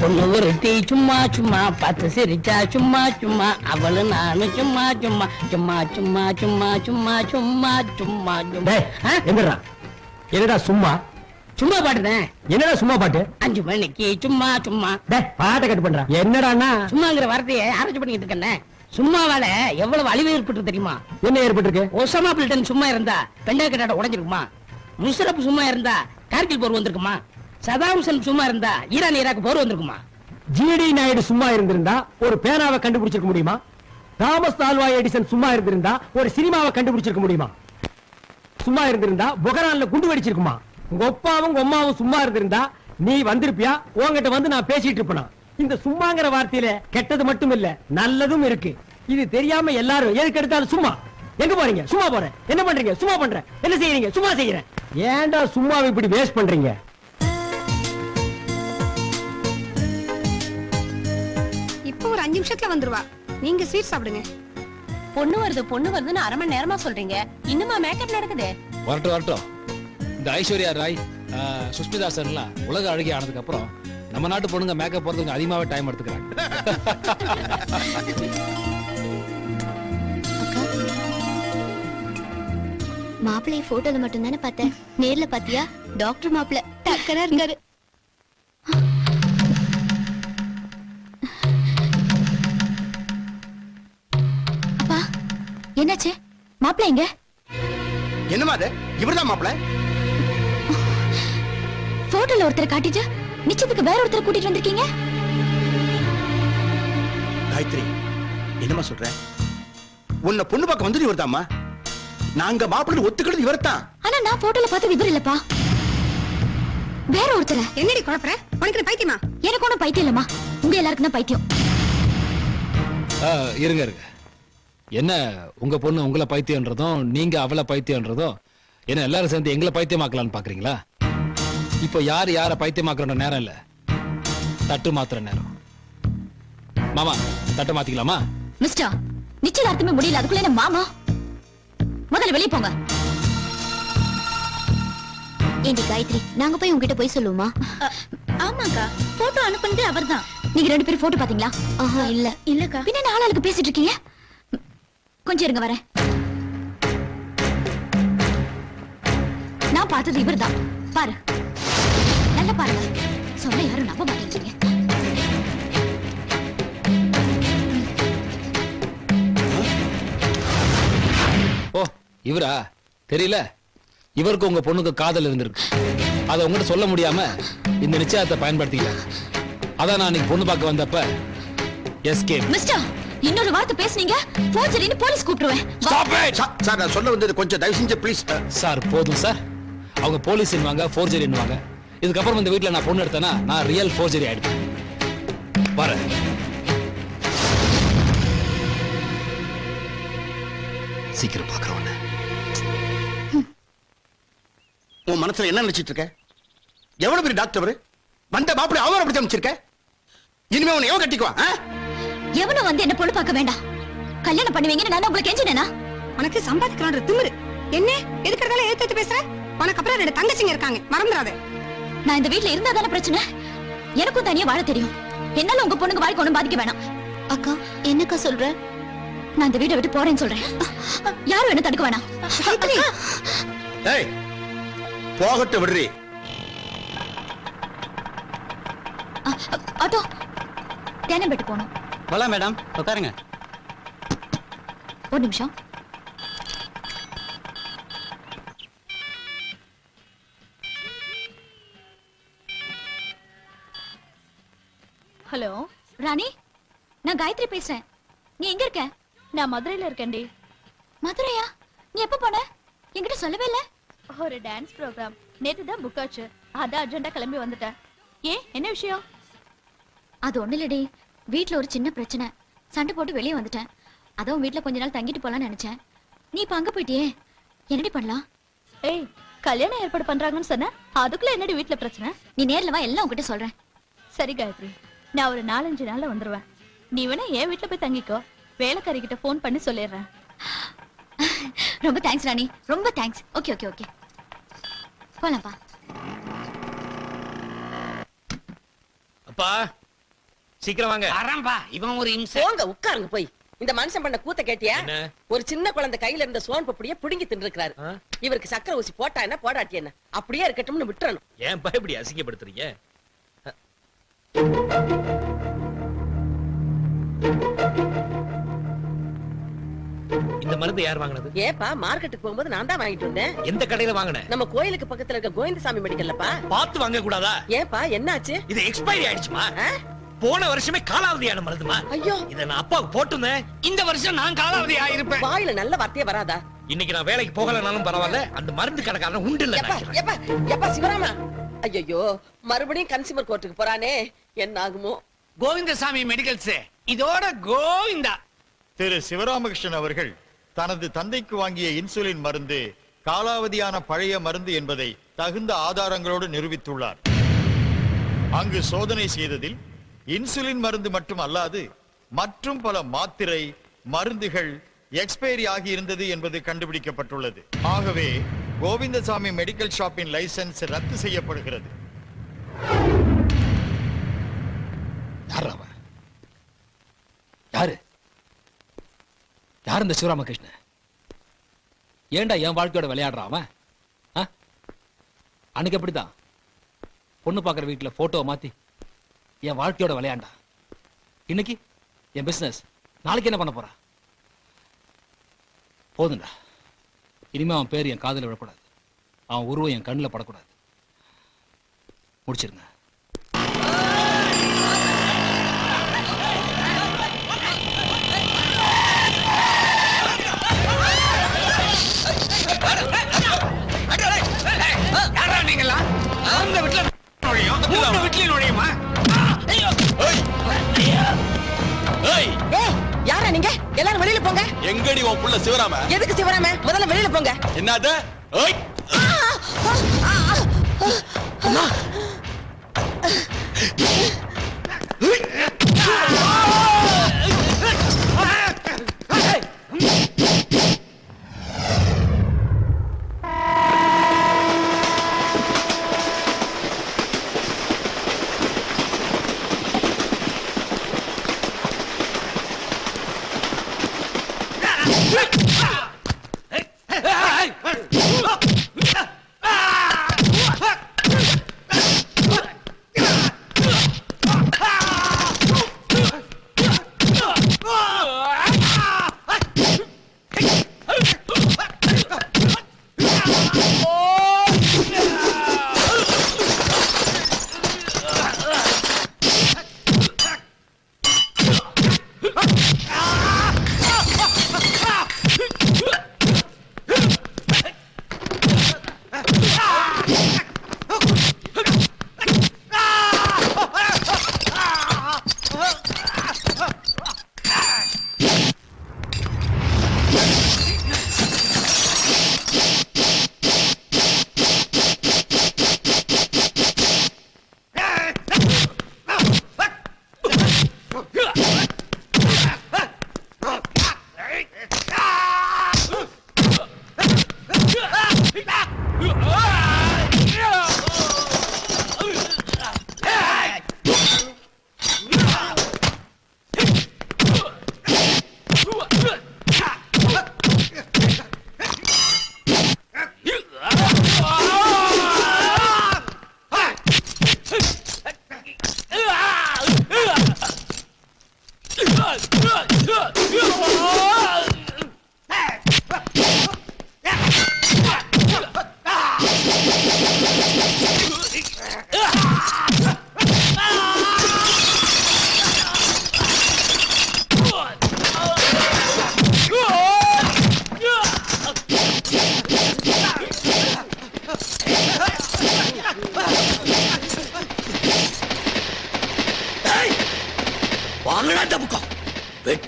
பொண்ணு ஒருத்தி சும்மா சும்மா பார்த்து சிரிச்சா சும்மா சும்மா அவளு நானும் சும்மா சும்மா சும்மா சும்மா சும்மா சும்மா சும்மா சும்மா சும்மா. என்னடா சும்மா? சும்மா பாடுறேன் என்னடா சும்மா பாட்டு? அஞ்சு மணிக்கு சும்மா சும்மா. பாட்டை கட்டு பண்றா. என்னடான்னா? சும்மாங்கிற வார்த்தையை ஆராய்ச்சி பண்ணிட்டு இருக்கேன் சும்மாவால எவ்வளவு அழிவு ஏற்பட்டு தெரியுமா? என்ன ஏற்பட்டிருக்கு? ஒசாமா பில்டன் சும்மா இருந்தா பெண்டா கட்டாட உடைஞ்சிருக்குமா? முஷரப் சும்மா இருந்தா கார்கில் போர் வந்திருக்குமா? சதாம் சும்மா இருந்தா ஈரான் ஈராக் போர் வந்திருக்குமா? ஜிடி நாயுடு சும்மா இருந்திருந்தா ஒரு பேனாவை கண்டுபிடிச்சிருக்க முடியுமா? தாமஸ் ஆல்வா எடிசன் சும்மா இருந்திருந்தா ஒரு சினிமாவை கண்டுபிடிச்சிருக்க முடியுமா? சும்மா இருந்திருந்தா புகரான்ல குண்டு வெடிச்சிருக்குமா? உங்க அப்பாவும் உங்க அம்மாவும் சும்மா இருந்திருந்தா நீ வந்திருப்பியா? உங்ககிட்ட வந்து நான் பேசிட்டு இருப்பேனா? இந்த சும்மாங்கிற வார்த்தையில கெட்டது மட்டும் இல்ல நல்லதும் இருக்கு. இது தெரியாம எல்லாரும் எதுக்கு எடுத்தாலும் சும்மா. எங்க போறீங்க? சும்மா போறேன். என்ன பண்றீங்க? சும்மா பண்றேன். என்ன செய்யறீங்க? சும்மா செய்யறேன். ஏன்டா சும்மாவை இப்படி வேஸ்ட் பண்றீங்க? நிமிஷத்துல வந்துருவா. நீங்க ஸ்வீட் சாப்பிடுங்க. பொண்ணு வருது பொண்ணு வருதுன்னு அரை மணி நேரமா சொல்றீங்க. இன்னுமா மேக்கப் நடக்குது? வரட்டும் வரட்டும். இந்த ஐஸ்வர்யா ராய் சுஷ்மிதா சென்லாம் உலக அழகி ஆனதுக்கு அப்புறம் நம்ம நாட்டு பொண்ணுங்க மேக்கப் போறதுக்கு அதிகமாவே டைம் எடுத்துக்கிறாங்க. மாப்பிள்ளை போட்டோல மட்டும் தானே பார்த்தேன். நேர்ல பாத்தியா டாக்டர் மாப்பிள்ள டக்கரா இருக்காரு. என்னாச்சு? மாப்பிள்ள எங்க? என்னமா அது? இவர்தான் மாப்பிள? போட்டோல ஒருத்தர் காட்டிட்டு நிச்சயத்துக்கு வேற ஒருத்தர் கூட்டிட்டு வந்திருக்கீங்க? காயத்ரி என்னமா சொல்ற? உன்னை பொண்ணு பார்க்க வந்தது இவர்தாம்மா. நாங்க மாப்பிள்ளை ஒத்துக்கிறது இவர்தான். ஆனா நான் போட்டோல பார்த்தது இவர் இல்லப்பா. வேற ஒருத்தர். என்னடி குழப்பற? உனக்கு என்ன பைத்தியமா? எனக்கு ஒண்ணும் பைத்தியம் இல்லம்மா. உங்க எல்லாருக்கும் தான் பைத்தியம். ஆ, இருங்க இருங்க. என்ன உங்க பொண்ணு உங்களை பைத்தியன்றதும் நீங்க அவளை பைத்தியன்றதும் என்ன எல்லாரும் சேர்ந்து எங்களை பைத்தியமாக்கலாம்னு பாக்குறீங்களா? இப்போ யார் யார பைத்தியமாக்குற நேரம் இல்ல. தட்டு மாத்துற நேரம். மாமா தட்டு மாத்திக்கலாமா? மிஸ்டர் நிச்சயதார்த்தமே முடியல. அதுக்குள்ள என்ன மாமா? முதல்ல வெளிய போங்க. ஏண்டி காயத்ரி நாங்க போய் உங்ககிட்ட போய் சொல்லுவோமா? ஆமாக்கா. போட்டோ அனுப்புனது அவர்தான். நீங்க ரெண்டு பேரும் போட்டோ பாத்தீங்களா ஆஹா இல்ல. இல்லக்கா. பின்ன என்ன ஆளாளுக்கு பேசிட்டு இருக்கீங்க? கொஞ்சம் இருங்க வரேன். நான் பார்த்தது இவர்தான். பாரு. நல்லா பாருங்க. சொன்ன யாரும் நம்ப மாட்டேங்கிறீங்க. ஓ இவரா? தெரியல. இவருக்கு உங்க பொண்ணுக்கு காதல் இருந்திருக்கு. அதை உங்ககிட்ட சொல்ல முடியாம இந்த நிச்சயத்தை பயன்படுத்திக்கலாம் அதான் நான் இன்னைக்கு பொண்ணு பார்க்க வந்தப்ப எஸ்கே மிஸ்டர் இன்னொரு வார்த்தை பேசுனீங்க? போர்ஜரின்னு போலீஸ் கூப்பிடுவேன் வா- சா- சார் நான் சொல்ல வந்தது கொஞ்சம் தயவு செஞ்சு ப்ளீஸ் சார் போதும் சார் அவங்க போலீஸ் என்னவாங்க ஃபோர்ஜரி என்னவாங்க இதுக்கப்புறம் இந்த வீட்ல நான் பொண்ணு எடுத்தேன்னா நான் ரியல் ஃபோர்ஜரி ஆயிடுவேன். வரேன். சீக்கிரம் பார்க்குறவன உன் மனசுல என்ன நினைச்சிட்டு இருக்க? எவ்வளவு பெரிய டாக்டர் அவரு? வந்த மாப்பிள்ளை அவரை அப்படி அமைச்சிருக்க இனிமே உன்னை எவன் கட்டிக்குவான் ஆ? எவனும் வந்து என்ன பொண்ணு பார்க்க வேண்டாம். கல்யாணம் பண்ணுவீங்கன்னு நான் உங்களுக்கு கெஞ்சினேனா? உனக்கு சம்பாதிக்கலான்ற திமிரு. என்ன? எதுக்கறதால எடுத்து எடுத்து பேசுற? உனக்கு அப்புறம் ரெண்டு தங்கச்சிங்க இருக்காங்க. மறந்துடாத. நான் இந்த வீட்ல இருந்தா தானே பிரச்சனை? எனக்கும் தனியா வாழ தெரியும். என்னால உங்க பொண்ணுங்க வாழ்க்கை ஒண்ணும் பாதிக்க வேணாம். அக்கா என்னக்கா சொல்ற? நான் இந்த வீட்டை விட்டு போறேன்னு சொல்றேன். யாரும் என்ன தடுக்க வேணாம். ஏய் போகட்டும் விடுறி. அதோ தேனம்பேட்டு போகணும். போலாம் மேடம். உட்காருங்க. ஒரு நிமிஷம். ஹலோ ராணி நான் காயத்ரி பேசுறேன். நீ எங்க இருக்க? நான் மதுரையில இருக்கேன்டி. மதுரையா? நீ எப்ப போன? என்கிட்ட சொல்லவே இல்ல. ஒரு டான்ஸ் ப்ரோக்ராம் நேத்து தான் புக் ஆச்சு. அதான் அர்ஜென்ட்டா கிளம்பி வந்துட்டேன். ஏன்? என்ன விஷயம்? அது ஒண்ணு இல்லடி. வீட்ல ஒரு சின்ன பிரச்சனை. சண்டை போட்டு வெளியே வந்துட்டேன். அதான் வீட்ல கொஞ்ச நாள் தங்கிட்டு போலாம்னு நினைச்சேன். நீ இப்ப அங்க போயிட்டியே? என்னடி பண்ணலாம்? ஏய் கல்யாணம் ஏற்பாடு பண்றாங்கன்னு சொன்ன? அதுக்குள்ள என்னடி வீட்ல பிரச்சனை? நீ நேர்ல வா எல்லாம் உன்கிட்ட சொல்றேன். சரி காயத்ரி. நான் ஒரு நாலஞ்சு நாள்ல வந்துருவேன். நீ வேணா என் வீட்ல போய் தங்கிக்கோ. வேலைக்காரி கிட்ட ஃபோன் பண்ணி சொல்லிடுறேன். ரொம்ப தேங்க்ஸ் ராணி. ரொம்ப தேங்க்ஸ் ஓகே ஓகே ஓகே போலாம்ப்பா. அப்பா சீக்கிரம் வாங்க. வரம்பா இவன் ஒரு இம்சை. போங்க உட்காருங்க போய். இந்த மனுஷன் பண்ண கூத்த கேட்டியா? என்ன? ஒரு சின்ன குழந்தை கையில இருந்த சோன் பப்படிய புடுங்கி தின்னுருக்காரு ஆ? இவருக்கு சக்கரை ஊசி போட்டா என்ன போடாட்டி என்ன? அப்படியே இருக்கட்டும்னு விட்டுறணும். ஏன் இப்படி அசிங்கப்படுத்துறீங்க? இந்த மருந்து யார் வாங்கினது? ஏப்பா மார்க்கெட்டுக்கு போகும்போது நான் தான் வாங்கிட்டு வந்தேன். எந்த கடையில வாங்கின? நம்ம கோயிலுக்கு பக்கத்துல இருக்க கோவிந்தசாமி மெடிக்கல்லப்பா பார்த்து வாங்க கூடாதா? ஏப்பா என்னாச்சு? இது எக்ஸ்பைரி ஆயிடுச்சுமா? போன வருஷமே காலாவதியான மருந்துமா? ஐயோ. இத நான் அப்பாவுக்கு போட்டிருந்தேன். இந்த வருஷம் நான் காலாவதி ஆயிருப்பேன். வாயில நல்ல வார்த்தையே வராதா? இன்னைக்கு நான் வேலைக்கு போகலனாலும் பரவாயில்ல. அந்த மருந்து கடைக்காரன் உண்டு இல்ல எப்பா சிவராமா? ஐயோ மறுபடியும் கன்சியூமர் கோர்ட்டுக்கு போறானே. என்ன ஆகுமோ? கோவிந்தசாமி மெடிக்கல்ஸ். இதோட கோவிந்தா. திரு சிவராமகிருஷ்ணன் அவர்கள் தனது தந்தைக்கு வாங்கிய இன்சுலின் மருந்து காலாவதியான பழைய மருந்து என்பதை தகுந்த ஆதாரங்களோடு நிரூபித்துள்ளார். அங்கு சோதனை செய்ததில் இன்சுலின் மருந்து மட்டும் அல்லாது மற்றும் பல மாத்திரை மருந்துகள் எக்ஸ்பைரி ஆகி இருந்தது என்பது கண்டுபிடிக்கப்பட்டுள்ளது. ஆகவே கோவிந்தசாமி மெடிக்கல் ஷாப்பின் லைசன்ஸ் ரத்து செய்யப்படுகிறது. யார் யாரு? யார் இந்த சிவராமகிருஷ்ணன்? ஏன்டா என் வாழ்க்கையோட விளையாடுறான் அவன்? அன்னைக்கு அப்படிதான் பொண்ணு பார்க்குற வீட்டுல போட்டோவை மாத்தி என் வாழ்க்கையோட விளையாண்டா. இன்னைக்கு என் பிசினஸ் நாளைக்கு என்ன பண்ண போறா? போதும்டா. இனிமே அவன் பேர் என் காதுல விழக்கூடாது. அவன் உருவம் என் கண்ணுல படக்கூடாது. முடிச்சிருங்க. வீட்டுல நுழையும் நுழையுமா எல்லாரும் வெளியில போங்க. எங்கடி உன் புள்ள சிவராம? எதுக்கு சிவராம? முதல்ல வெளியில போங்க. என்னது? ஏய்! வாங்கடா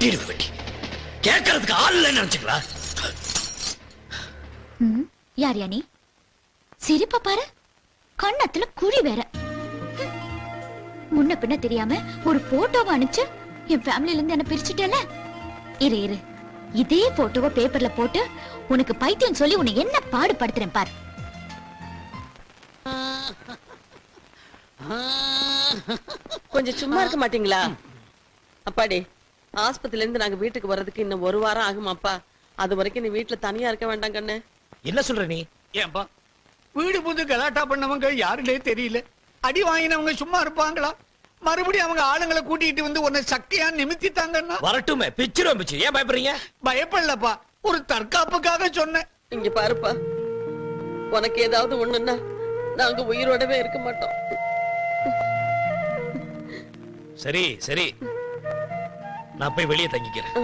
வெட்டிடு வெட்டி கேட்கறதுக்கு ஆள் இல்லைன்னு நினைச்சுங்களா யார் யா நீ? சிரிப்ப பாரு. கண்ணத்துல குழி வேற. முன்ன பின்ன தெரியாம ஒரு போட்டோவை அனுப்பிச்சு என் ஃபேமிலில இருந்து என்ன பிரிச்சுட்டல இரு இரு. இதே போட்டோவை பேப்பர்ல போட்டு உனக்கு பைத்தியம் சொல்லி உன்னை என்ன பாடுபடுத்துறேன் பாரு. கொஞ்சம் சும்மா இருக்க மாட்டீங்களா? அப்பாடி. ஆஸ்பத்திரில இருந்து நாங்க வீட்டுக்கு வர்றதுக்கு இன்னும் ஒரு வாரம் ஆகுமாப்பா? அது வரைக்கும் நீ வீட்டுல தனியா இருக்க வேண்டாம் கண்ணு. என்ன சொல்ற நீ? ஏன்பா வீடு புது கலாட்டா பண்ணவங்க யாருன்னே தெரியல. அடி வாங்கினவங்க சும்மா இருப்பாங்களா? மறுபடியும் அவங்க ஆளுங்களை கூட்டிட்டு வந்து உன்னை சக்கையா நிமித்திட்டாங்கன்னா? வரட்டுமே பிச்சிரும் பிச்சு. ஏன் பயப்படுறீங்க? பயப்படலப்பா ஒரு தற்காப்புக்காக சொன்னேன். இங்க பாருப்பா உனக்கு ஏதாவது ஒண்ணுன்னா நாங்க உயிரோடவே இருக்க மாட்டோம். சரி சரி. நான் போய் வெளியே தங்கிக்கிறேன்.